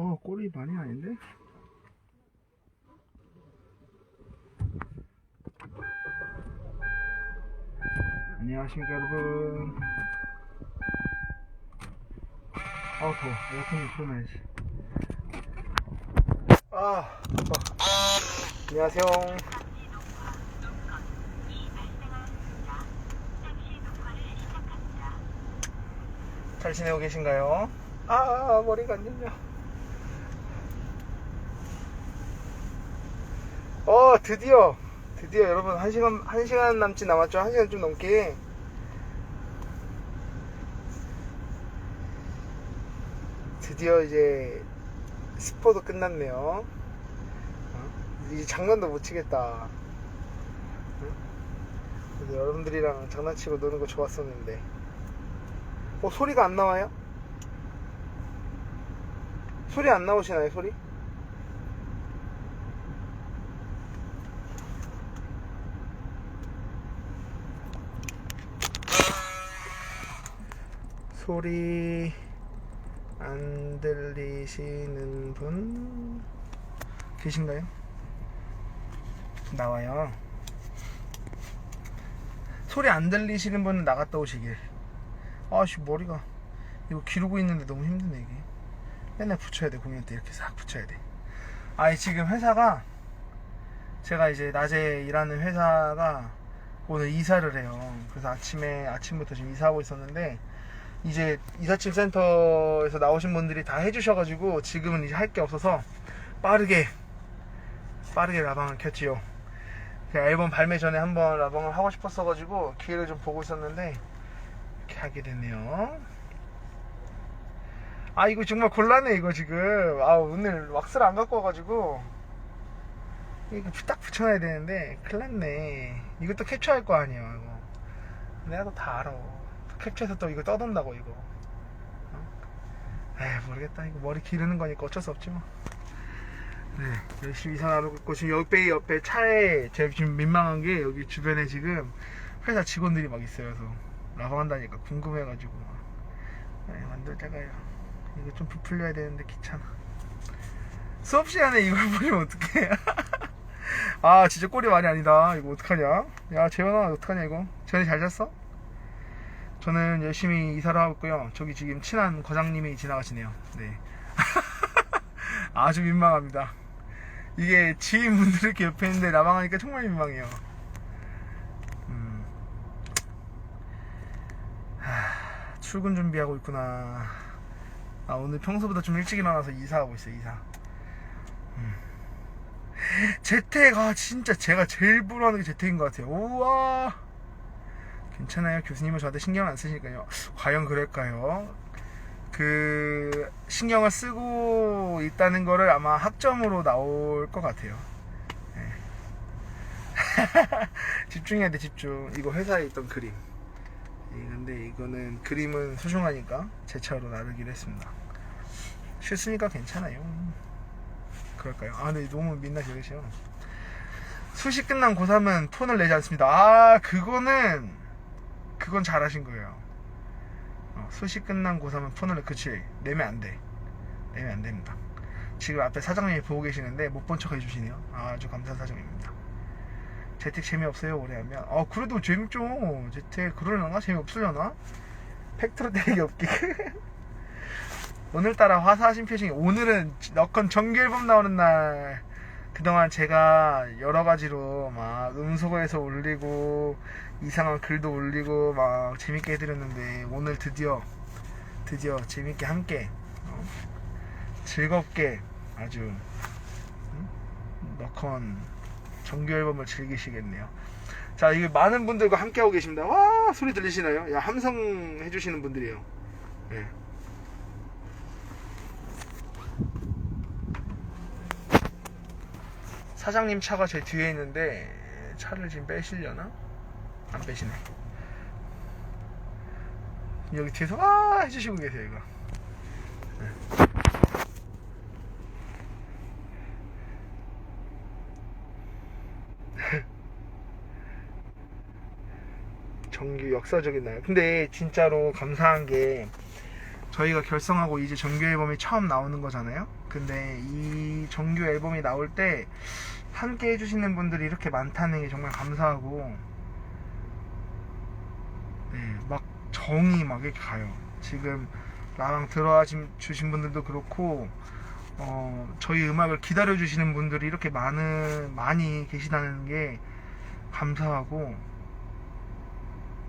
어, 꼴이 많이 아닌데? 안녕하십니까, 여러분. 아우, 더워. 에어컨 좀 틀어놔야지. 아, 어. 안녕하세요. 잘 지내고 계신가요? 아, 머리가 안 열려. 어, 드디어, 드디어 여러분, 한 시간, 한 시간 남짓 남았죠? 한 시간 좀 넘게. 드디어 이제, 스포도 끝났네요. 어? 이제 장난도 못 치겠다. 여러분들이랑 장난치고 노는 거 좋았었는데. 어, 소리가 안 나와요? 소리 안 나오시나요, 소리? 소리 안 들리시는 분 계신가요? 나와요. 소리 안 들리시는 분은 나갔다 오시길. 아씨 머리가 이거 기르고 있는데 너무 힘드네 이게. 맨날 붙여야 돼 공연 때 이렇게 싹 붙여야 돼. 아니 지금 회사가 제가 이제 낮에 일하는 회사가 오늘 이사를 해요. 그래서 아침에 아침부터 지금 이사하고 있었는데 이제 이사짐 센터에서 나오신 분들이 다 해주셔가지고 지금은 이제 할 게 없어서 빠르게 빠르게 라방을 켰지요. 앨범 발매 전에 한번 라방을 하고 싶었어가지고 기회를 좀 보고 있었는데 이렇게 하게 됐네요. 아 이거 정말 곤란해 이거 지금. 아 오늘 왁스를 안 갖고 와가지고 이거 딱 붙여놔야 되는데 큰일 났네. 이것도 캡처할 거 아니에요 이거. 내가 또 다 알아. 캡처해서 또 이거 떠돈다고 이거. 어? 에이 모르겠다 이거 머리 기르는 거니까 어쩔 수 없지 뭐. 네, 열심히 이사 나르고 있고 지금 옆에 옆에 차에 제가 지금 민망한 게 여기 주변에 지금 회사 직원들이 막 있어요. 그래서 라방한다니까 궁금해가지고 막 네, 만들다가요. 이거 좀 부풀려야 되는데 귀찮아. 수업 시간에 이걸 보면 어떡해? 아 진짜 꼴이 많이 아니다. 이거 어떡하냐? 야 재현아 어떡하냐 이거? 재현이 잘 잤어? 저는 열심히 이사를 하고 있고요. 저기 지금 친한 과장님이 지나가시네요. 네. 아주 민망합니다. 이게 지인분들 이렇게 옆에 있는데 라방하니까 정말 민망해요. 음. 하, 출근 준비하고 있구나. 아, 오늘 평소보다 좀 일찍 일어나서 이사하고 있어요, 이사. 음. 재택, 아, 진짜 제가 제일 부러워하는 게 재택인 것 같아요. 우와. 괜찮아요. 교수님은 저한테 신경 안 쓰시니까요. 과연 그럴까요? 그 신경을 쓰고 있다는 거를 아마 학점으로 나올 것 같아요. 네. 집중해야 돼 집중. 이거 회사에 있던 그림. 예, 근데 이거는 그림은 소중하니까 제 차로 나르기로 했습니다. 싫으니까 괜찮아요. 그럴까요? 아, 근데 너무 민낯이 여기시요. 수시 끝난 고3은 폰을 내지 않습니다. 아, 그거는 그건 잘하신 거예요. 어, 수시 끝난 고3은 폰을 그치 내면 안 돼. 내면 안 됩니다. 지금 앞에 사장님이 보고 계시는데 못 본 척 해주시네요. 아주 감사한 사장입니다. 재택 재미없어요 오래 하면. 아 그래도 재밌죠. 재택 그러려나 재미없으려나? 팩트로 때리기 없기. 오늘따라 화사하신 표정이 오늘은 너컨 정규 앨범 나오는 날 그동안 제가 여러 가지로 막 음소거해서 올리고 이상한 글도 올리고 막 재밌게 해드렸는데 오늘 드디어 드디어 재밌게 함께 어, 즐겁게 아주 음? 너컨 정규 앨범을 즐기시겠네요. 자, 이게 많은 분들과 함께 하고 계십니다. 와, 소리 들리시나요? 야, 함성 해주시는 분들이에요. 예. 사장님 차가 제 뒤에 있는데 차를 지금 빼시려나? 안 빼시네. 여기 뒤에서 아 해주시고 계세요 이거. 네. 정규 역사적인 날. 근데 진짜로 감사한 게 저희가 결성하고 이제 정규 앨범이 처음 나오는 거잖아요. 근데 이 정규 앨범이 나올 때 함께 해주시는 분들이 이렇게 많다는 게 정말 감사하고 네, 막 정이 막 이렇게 가요. 지금 나랑 들어와 주- 주신 분들도 그렇고 어, 저희 음악을 기다려 주시는 분들이 이렇게 많은 많이 계시다는 게 감사하고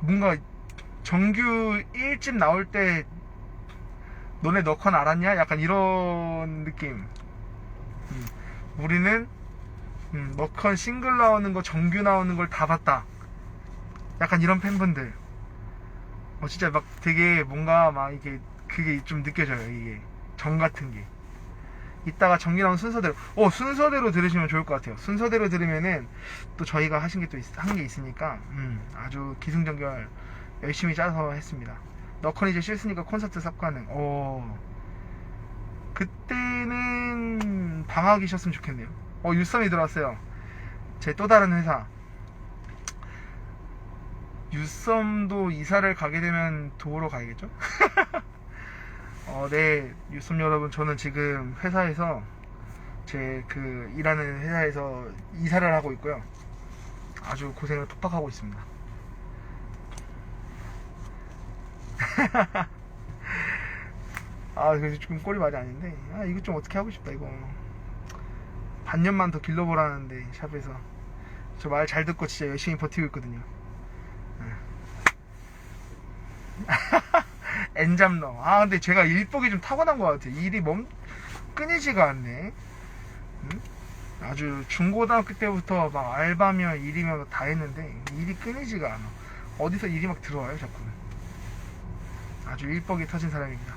뭔가 정규 1집 나올 때 너네 너컨 알았냐? 약간 이런 느낌. 음, 우리는 음, 너컨 싱글 나오는 거 정규 나오는 걸 다 봤다. 약간 이런 팬분들. 어 진짜 막 되게 뭔가 막 이게 그게 좀 느껴져요 이게. 정 같은 게. 이따가 정기 나온 순서대로 어 순서대로 들으시면 좋을 것 같아요. 순서대로 들으면은 또 저희가 하신 게 또 한 게 있으니까 음, 아주 기승전결 열심히 짜서 했습니다. 너컨 이제 쉴으니까 콘서트 삽 가능. 어. 그때는 방학이셨으면 좋겠네요. 어 유썸이 들어왔어요. 제 또 다른 회사 유썸도 이사를 가게 되면 도우러 가야겠죠? 어, 네, 유썸 여러분, 저는 지금 회사에서 제 그 일하는 회사에서 이사를 하고 있고요. 아주 고생을 팍팍 하고 있습니다. 아, 그래서 지금 꼴이 말이 아닌데, 아, 이거 좀 어떻게 하고 싶다, 이거. 반년만 더 길러보라는데, 샵에서. 저 말 잘 듣고 진짜 열심히 버티고 있거든요. 엔잡러. 아, 근데 제가 일복이 좀 타고난 것 같아요. 일이 멈, 끊이지가 않네. 응? 아주 중고등학교 때부터 막 알바며 일이며 다 했는데, 일이 끊이지가 않아. 어디서 일이 막 들어와요, 자꾸. 아주 일복이 터진 사람입니다.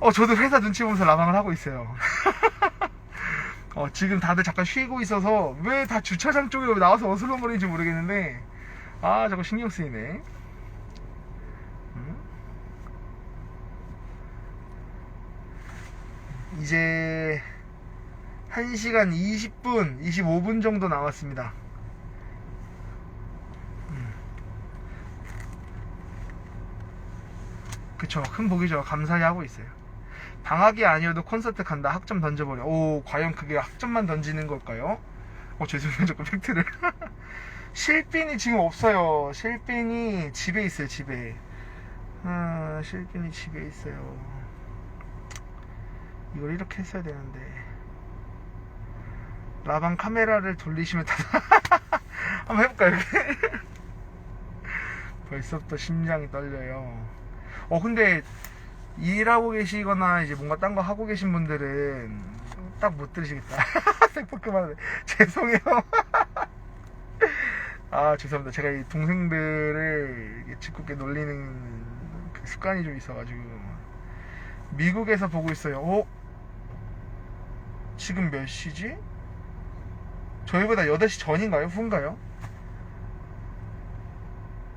어, 저도 회사 눈치 보면서 라방을 하고 있어요. 어, 지금 다들 잠깐 쉬고 있어서 왜 다 주차장 쪽에 나와서 어슬렁거리는지 모르겠는데, 아, 자꾸 신경 쓰이네. 이제 1시간 20분, 25분 정도 남았습니다. 음. 그쵸, 큰 복이죠. 감사히 하고 있어요. 방학이 아니어도 콘서트 간다. 학점 던져버려. 오, 과연 그게 학점만 던지는 걸까요? 어, 죄송해요. 자꾸 팩트를. 실빈이 지금 없어요. 실빈이 집에 있어요, 집에. 아, 실빈이 집에 있어요. 이걸 이렇게 했어야 되는데. 라방 카메라를 돌리시면 다. 한번 해볼까요? 벌써부터 심장이 떨려요. 어, 근데, 일하고 계시거나 이제 뭔가 딴 거 하고 계신 분들은 딱 못 들으시겠다. 그만해. 죄송해요. 아 죄송합니다. 제가 이 동생들을 짓궂게 놀리는 그 습관이 좀 있어가지고 미국에서 보고 있어요. 어? 지금 몇 시지? 저희보다 8시 전인가요? 후인가요?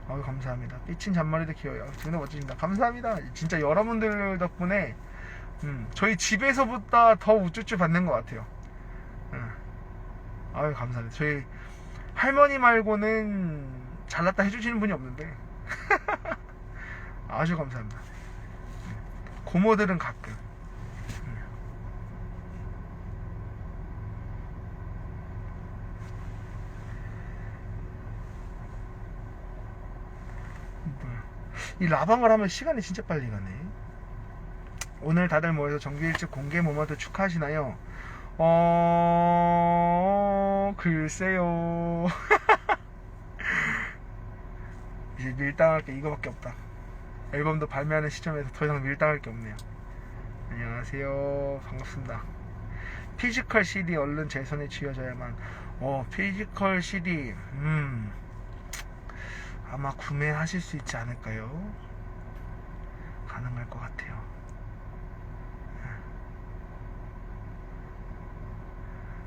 아유 감사합니다. 삐친 잔머리도 귀여워요. 존나 멋지십니다. 감사합니다. 진짜 여러분들 덕분에 음, 저희 집에서보다 더 우쭈쭈 받는 것 같아요. 음. 아유 감사합니다. 저희 할머니 말고는 잘났다 해주시는 분이 없는데 아주 감사합니다. 고모들은 가끔. 이 라방을 하면 시간이 진짜 빨리 가네. 오늘 다들 모여서 정규 일찍 공개 모먼트 축하하시나요? 어, 글쎄요. 이제 밀당할 게 이거밖에 없다. 앨범도 발매하는 시점에서 더 이상 밀당할 게 없네요. 안녕하세요. 반갑습니다. 피지컬 CD 얼른 제 손에 쥐어져야만. 어, 피지컬 CD, 음, 아마 구매하실 수 있지 않을까요? 가능할 것 같아요.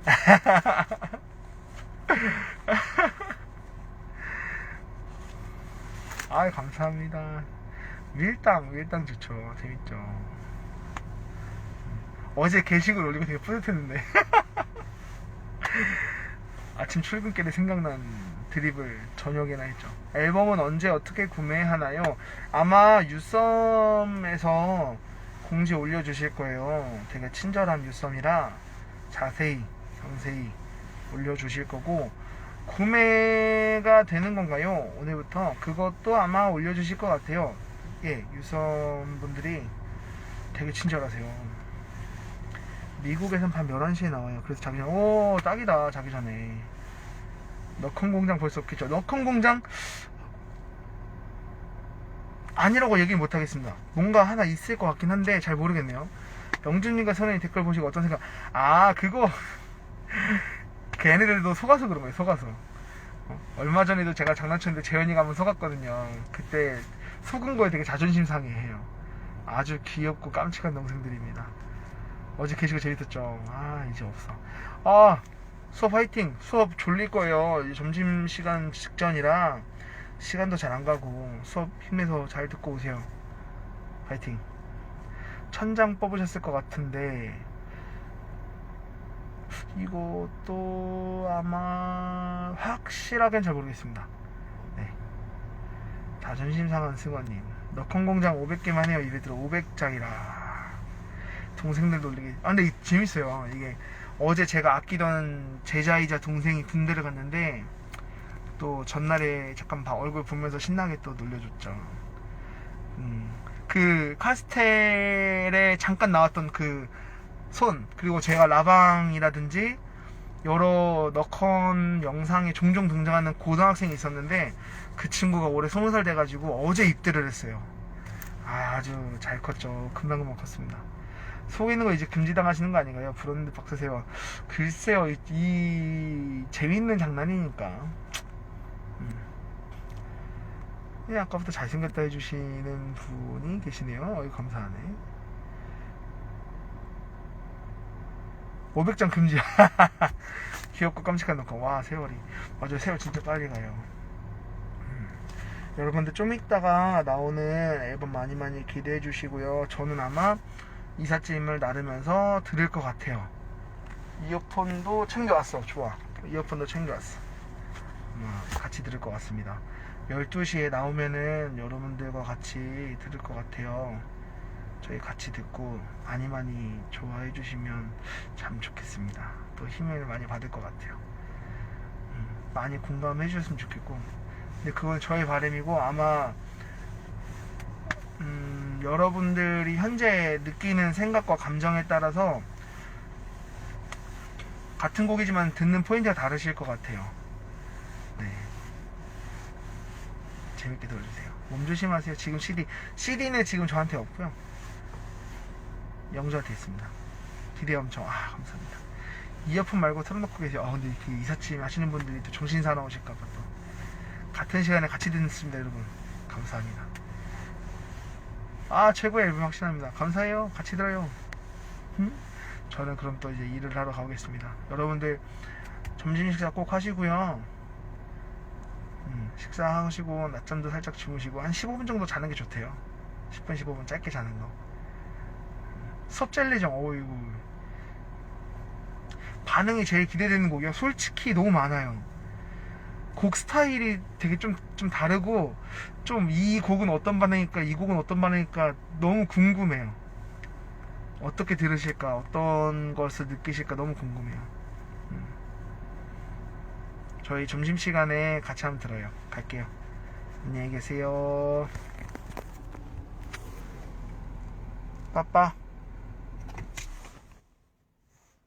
아 감사합니다. 밀당 밀당 좋죠. 재밌죠. 어제 게시글 올리고 되게 뿌듯했는데 아침 출근길에 생각난 드립을 저녁에나 했죠. 앨범은 언제 어떻게 구매하나요? 아마 유썸에서 공지 올려주실 거예요. 되게 친절한 유썸이라 자세히, 상세히 올려주실 거고, 구매가 되는 건가요? 오늘부터? 그것도 아마 올려주실 것 같아요. 예, 유썸 분들이 되게 친절하세요. 미국에선 밤 11시에 나와요. 그래서 자기 전에, 오, 딱이다, 자기 전에. 너큰 공장 볼 수 없겠죠. 너큰 공장? 아니라고 얘기 못 하겠습니다. 뭔가 하나 있을 것 같긴 한데 잘 모르겠네요. 영준님과 선생님 댓글 보시고 어떤 생각? 아 그거 걔네들도 속아서 그런 거예요. 속아서. 어? 얼마 전에도 제가 장난쳤는데 재현이가 한번 속았거든요. 그때 속은 거에 되게 자존심 상해해요. 아주 귀엽고 깜찍한 동생들입니다. 어제 게시가 재밌었죠. 아 이제 없어. 아 수업 화이팅. 수업 졸릴 거예요. 이제 점심 시간 직전이라 시간도 잘 안 가고 수업 힘내서 잘 듣고 오세요. 화이팅. 천장 뽑으셨을 것 같은데 이것도 아마 확실하게는 잘 모르겠습니다. 네. 자존심 상한 승원님. 너컨 공장 500개만 해요. 입에 들어 500장이라. 동생들 놀리기. 아 근데 이- 재밌어요. 이게 어제 제가 아끼던 제자이자 동생이 군대를 갔는데 또 전날에 잠깐 봐- 얼굴 보면서 신나게 또 놀려줬죠. 음, 그 카스텔에 잠깐 나왔던 그 손 그리고 제가 라방이라든지 여러 너컨 영상에 종종 등장하는 고등학생이 있었는데 그 친구가 올해 20살 돼가지고 어제 입대를 했어요. 아, 아주 잘 컸죠. 금방금방 컸습니다. 속이는 거 이제 금지당하시는 거 아닌가요? 부르는데 박수세요. 글쎄요, 이, 이 재밌는 장난이니까. 음. 예, 아까부터 잘생겼다 해주시는 분이 계시네요. 어이, 감사하네. 500장 금지. 귀엽고 깜찍한 녹화. 와, 세월이. 맞아요, 세월 진짜 빨리 가요. 음. 여러분들 좀 이따가 나오는 앨범 많이 많이 기대해 주시고요. 저는 아마 이삿짐을 나르면서 들을 것 같아요. 이어폰도 챙겨왔어. 좋아. 이어폰도 챙겨왔어. 아마 같이 들을 것 같습니다. 12시에 나오면은 여러분들과 같이 들을 것 같아요. 저희 같이 듣고 많이 많이 좋아해 주시면 참 좋겠습니다. 또 힘을 많이 받을 것 같아요. 음, 많이 공감해 주셨으면 좋겠고. 근데 그건 저의 바람이고 아마 음, 여러분들이 현재 느끼는 생각과 감정에 따라서 같은 곡이지만 듣는 포인트가 다르실 것 같아요. 네. 재밌게 들어주세요. 몸 조심하세요. 지금 CD, CD는 지금 저한테 없고요. 영주한테 있습니다. 기대 엄청, 아, 감사합니다. 이어폰 말고 틀어놓고 계세요. 아, 근데 그 이삿짐 하시는 분들이 또 정신 사나우실까봐 또. 같은 시간에 같이 듣습니다, 여러분. 감사합니다. 아, 최고의 앨범 확신합니다. 감사해요. 같이 들어요. 음? 저는 그럼 또 이제 일을 하러 가보겠습니다. 여러분들 점심 식사 꼭 하시고요. 음, 식사하시고 낮잠도 살짝 주무시고 한 15분 정도 자는 게 좋대요. 10분 15분 짧게 자는 거. 음, 수업 젤리정 어이구 반응이 제일 기대되는 곡이요. 솔직히 너무 많아요. 곡 스타일이 되게 좀, 좀 다르고, 좀 이 곡은 어떤 반응일까, 이 곡은 어떤 반응일까 너무 궁금해요. 어떻게 들으실까, 어떤 것을 느끼실까 너무 궁금해요. 음. 저희 점심시간에 같이 한번 들어요. 갈게요. 안녕히 계세요. 빠빠.